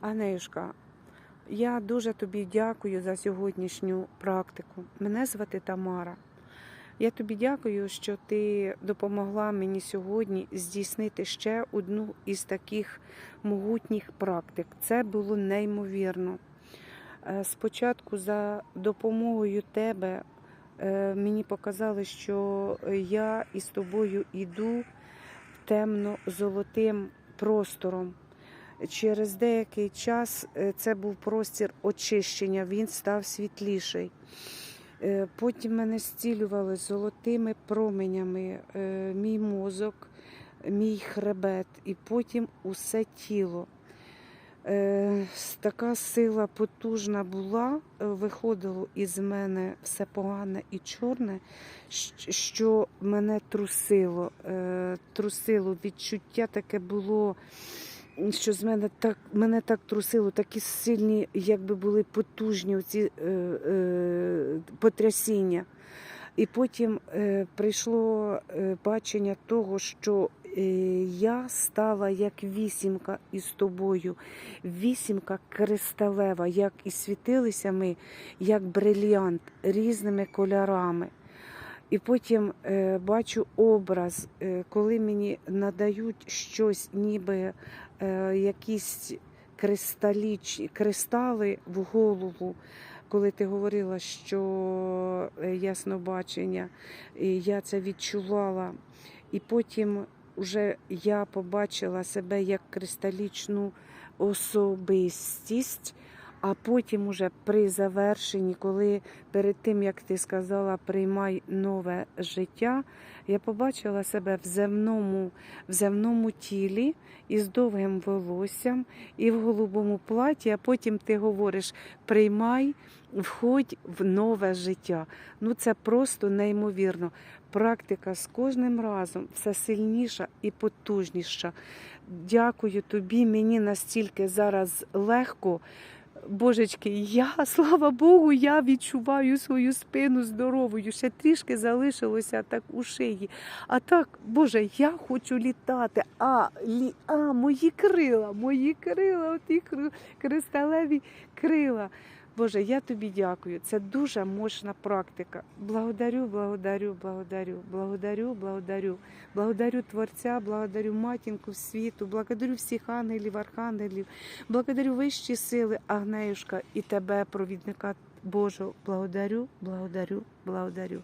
Анеюшка, я дуже тобі дякую за сьогоднішню практику. Мене звати Тамара. Я тобі дякую, що ти допомогла мені сьогодні здійснити ще одну із таких могутніх практик. Це було неймовірно. Е, Спочатку за допомогою тебе е, мені показали, що я із тобою йду темно-золотим простором. Через деякий час е, це був простір очищення, він став світліший. Е, Потім мене зцілювали золотими променями е, мій мозок, мій хребет, і потім усе тіло. Така сила потужна була, виходило із мене все погане і чорне, що мене трусило. Трусило відчуття таке було, що з мене так, мене так трусило, такі сильні, якби були потужні оці е, е, потрясіння. І потім е, прийшло е, бачення того, що е, я стала як вісімка із тобою, вісімка кристалева, як і світилися ми, як брильянт різними кольорами. І потім е, бачу образ, е, коли мені надають щось, ніби е, якісь кристаліч, кристали в голову. Коли ти говорила, що е, яснобачення, я це відчувала. І потім вже я побачила себе як кристалічну особистість, а потім уже при завершенні, коли перед тим, як ти сказала, приймай нове життя, я побачила себе в земному, в земному тілі із довгим волоссям і в голубому платі, а потім ти говориш приймай, входь в нове життя. Ну це просто неймовірно. Практика з кожним разом все сильніша і потужніша. Дякую тобі, мені настільки зараз легко. Божечки, я, слава Богу, я відчуваю свою спину здоровою. Ще трішки залишилося так у шиї. А так, Боже, я хочу літати. А, лі, а мої крила, мої крила, оті кри- кристалеві крила. Боже, я тобі дякую. Це дуже мощна практика. Благодарю, благодарю, благодарю, благодарю, благодарю. Благодарю Творця, благодарю матінку світу, благодарю всіх ангелів, архангелів, благодарю вищі сили, Агнеюшка, і тебе, провідника Божого. Благодарю, благодарю, благодарю.